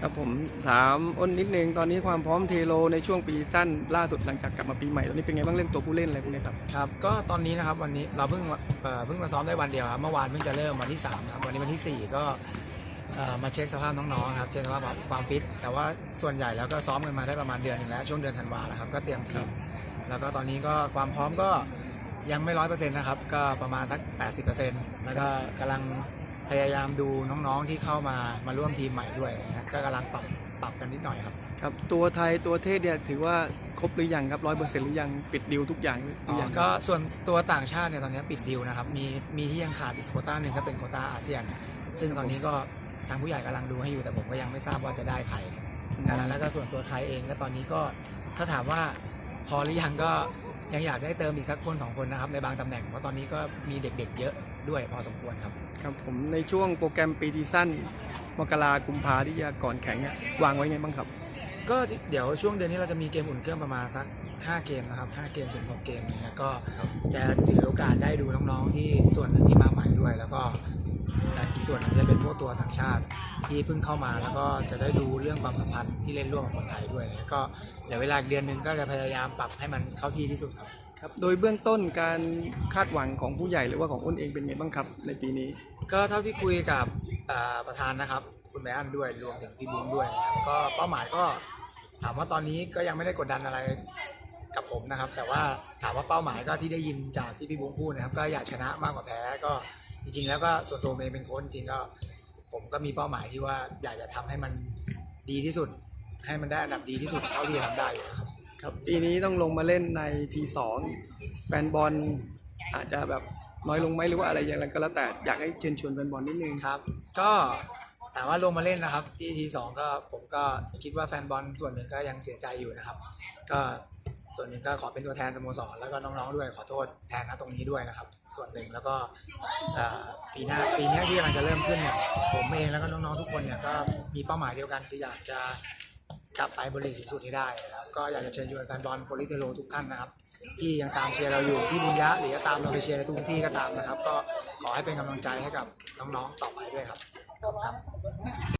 ครับผมถามอ้นนิดนึงตอนนี้ความพร้อมเทโลในช่วงปีสั้นล่าสุดหลังจากกลับมาปีใหม่ตอนนี้เป็นไงบ้างเรื่องตัวผู้เล่นอะไรพวกนี้ครับครับก็ตอนนี้นะครับวันนี้เราเพิ่งเอ่อเพิ่งมาซ้อมได้วันเดียวครับเมื่อวานเพิ่งจะเริ่มวันที่3ครับวันนี้วันที่ 4 ก็เอ่อมาเช็คสภาพน้องๆครับเช็คสภาพความฟิตแต่ว่าส่วนใหญ่แล้วก็ซ้อมกันมาได้ประมาณเดือนหนึ่งแล้วช่วงเดือนธันวาแล้วครับก็เตรียมทีมแล้วก็ตอนนี้ก็ความพร้อมก็ยังไม่ร้อยเปอร์เซ็นต์นะครับก็ประมาณสัก 80%แล้วก็กำลัง พยายามดูน้องๆที่เข้ามามาร่วมทีมใหม่ด้วยนะฮะก็กำลังปรับปรับกันนิดหน่อยครับ ครับ ตัวไทยตัวเทศเนี่ยถือว่าครบหรือยังครับร้อยเปอร์เซ็นต์หรือยังปิดดิวทุกอย่างหรือยังก็ส่วนตัวต่างชาติเนี่ยตอนนี้ปิดดีลนะครับมีมีที่ยังขาดอีกโควต้าหนึ่งก็เป็นโควต้าอาเซียน ซึ่งตอนนี้ก็ทางผู้ใหญ่กำลังดูให้อยู่แต่ผมก็ยังไม่ทราบว่าจะได้ใครนะแล้วก็ส่วนตัวไทยเองก็ตอนนี้ก็ถ้าถามว่าพอหรือยังก็ยังอยากได้เติมอีกสักคนสองคนนะครับในบางตำแหน่งเพราะตอนนี้ก็มีเด็กๆเยอะ ด้วยพอสมควรครับ ครับผมในช่วงโปรแกรมปีที่สั้น มกรากุมภาที่จะก่อนแข่งเนี่ยวางไว้ไงบ้างครับ ก็เดี๋ยวช่วงเดือนนี้เราจะมีเกมอุ่นเครื่องประมาณสัก 5 เกมนะครับ 5 เกมถึง6เกมเนี่ยก็จะถือโอกาสได้ดูน้องๆที่ส่วนหนึ่งที่มาใหม่ด้วย แล้วก็อีกส่วนหนึงจะเป็นพวกตัวต่างชาติที่เพิ่งเข้ามาแล้วก็จะได้ดูเรื่องความสัมพันธ์ที่เล่นร่วมกับคนไทยด้วยนะก็เดี๋ยวเวลาอีกเดือนหนึ่งก็จะพยายามปรับให้มันเข้าที่ที่สุดครับ ครับโดยเบื้องต้นการคาดหวังของผู้ใหญ่หรือว่าของอ้นเองเป็นไงบ้างครับในปีนี้ ก็เท่าที่คุยกับอ่าประธานนะครับ คุณแม่อันด้วยรวมถึงพี่บุ้งด้วยนะครับก็เป้าหมายก็ถามว่าตอนนี้ก็ยังไม่ได้กดดันอะไรกับผมนะครับ แต่ว่าถามว่าเป้าหมายก็ที่ได้ยินจากที่พี่บุ้งพูดนะครับ ก็อยากชนะมากกว่าแพ้ก็จริง ๆ แล้วก็ส่วนตัวผมเองเป็นโค้ชจริงๆก็ ผมก็มีเป้าหมายที่ว่าอยากจะทำให้มันดีที่สุด ให้มันได้อันดับดีที่สุดเท่าที่จะทำได้อยู่นะครับ ครับปีนี้ต้องลงมาเล่นในทีสองแฟนบอลอาจจะแบบน้อยลงไหมหรือว่าอะไรอย่างไรก็แล้วแต่อยากให้เชิญชวนแฟนบอลนิดนึงครับ ก็ถามว่าลงมาเล่นนะครับ ที่ทีสองก็ผมก็คิดว่าแฟนบอลส่วนหนึ่งก็ยังเสียใจอยู่นะครับ ก็ส่วนหนึ่งก็ขอเป็นตัวแทนสโมสรแล้วก็น้องๆด้วยขอโทษแทนนะตรงนี้ด้วยนะครับ ส่วนหนึ่งแล้วก็ปีหน้าปีนี้ที่กำลังจะเริ่มขึ้นเนี่ยผมเองแล้วก็น้องๆทุกคนเนี่ยก็มีเป้าหมายเดียวกันคืออยากจะ กลับไปบริสูงสุดให้ได้นะครับ ก็อยากจะเชิญชวนแฟนบอลโปลิเทโลทุกท่านนะครับ ที่ยังตามเชียร์เราอยู่ที่บุญยะหรือจะตามเราไปเชียร์ในทุกที่ก็ตามนะครับ ก็ขอให้เป็นกำลังใจให้กับน้องๆต่อไปด้วยครับขอบคุณครับ